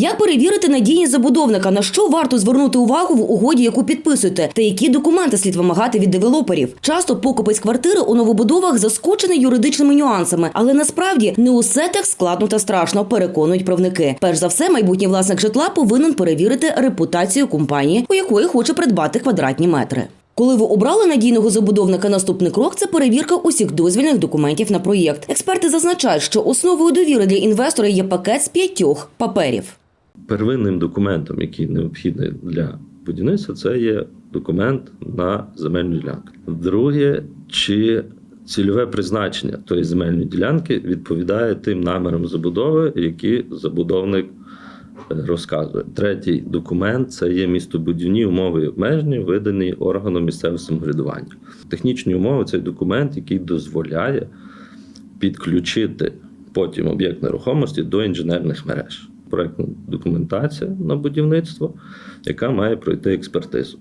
Як перевірити надійність забудовника? На що варто звернути увагу в угоді, яку підписуєте? Та які документи слід вимагати від девелоперів? Часто покупець квартири у новобудовах заскочений юридичними нюансами, але насправді не усе так складно та страшно, переконують правники. Перш за все, майбутній власник житла повинен перевірити репутацію компанії, у якої хоче придбати квадратні метри. Коли ви обрали надійного забудовника, наступний крок це перевірка усіх дозвільних документів на проєкт. Експерти зазначають, що основою довіри для інвестора є пакет з п'ятьох паперів. Первинним документом, який необхідний для будівництва, це є документ на земельну ділянку. Друге, чи цільове призначення тої земельної ділянки відповідає тим намірам забудови, які забудовник е, розказує. Третій документ це є містобудівні умови і обмеження, видані органом місцевого самоврядування. Технічні умови це документ, який дозволяє підключити потім об'єкт нерухомості до інженерних мереж. Проектна документацію на будівництво, яка має пройти експертизу.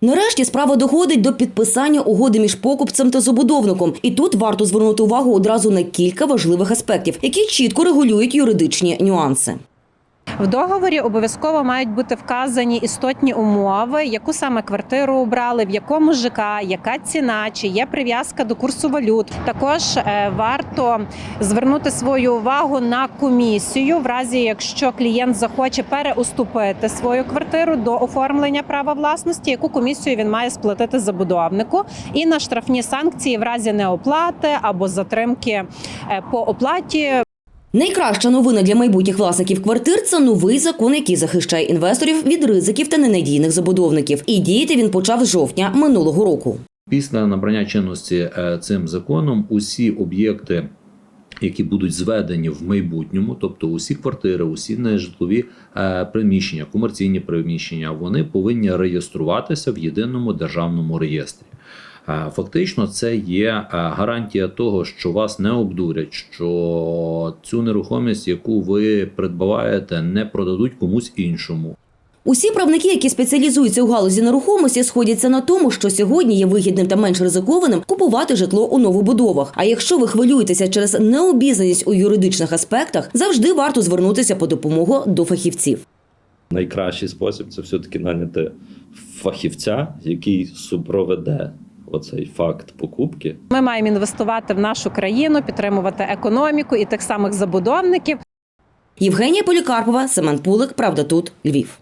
Нарешті справа доходить до підписання угоди між покупцем та забудовником. І тут варто звернути увагу одразу на кілька важливих аспектів, які чітко регулюють юридичні нюанси. В договорі обов'язково мають бути вказані істотні умови, яку саме квартиру обрали, в якому ЖК, яка ціна, чи є прив'язка до курсу валют. Також е, варто звернути свою увагу на комісію, в разі якщо клієнт захоче переуступити свою квартиру до оформлення права власності, яку комісію він має сплатити забудовнику, і на штрафні санкції в разі неоплати або затримки е, по оплаті Найкраща новина для майбутніх власників квартир це новий закон, який захищає інвесторів від ризиків та ненадійних забудовників. І діяти він почав з жовтня минулого року. Після набрання чинності е, цим законом усі об'єкти, які будуть зведені в майбутньому, тобто усі квартири, усі нежитлові е, приміщення, комерційні приміщення, вони повинні реєструватися в єдиному державному реєстрі. Фактично, це є гарантія того, що вас не обдурять, що цю нерухомість, яку ви придбаваєте, не продадуть комусь іншому. Усі правники, які спеціалізуються у галузі нерухомості, сходяться на тому, що сьогодні є вигідним та менш ризикованим купувати житло у новобудовах. А якщо ви хвилюєтеся через необізнаність у юридичних аспектах, завжди варто звернутися по допомогу до фахівців. Найкращий спосіб це все-таки наняти фахівця, який супроведе оцей факт покупки. Ми маємо інвестувати в нашу країну, підтримувати економіку і тих самих забудовників. Євгенія Полікарпова, Семен Пулик, Правда тут, Львів.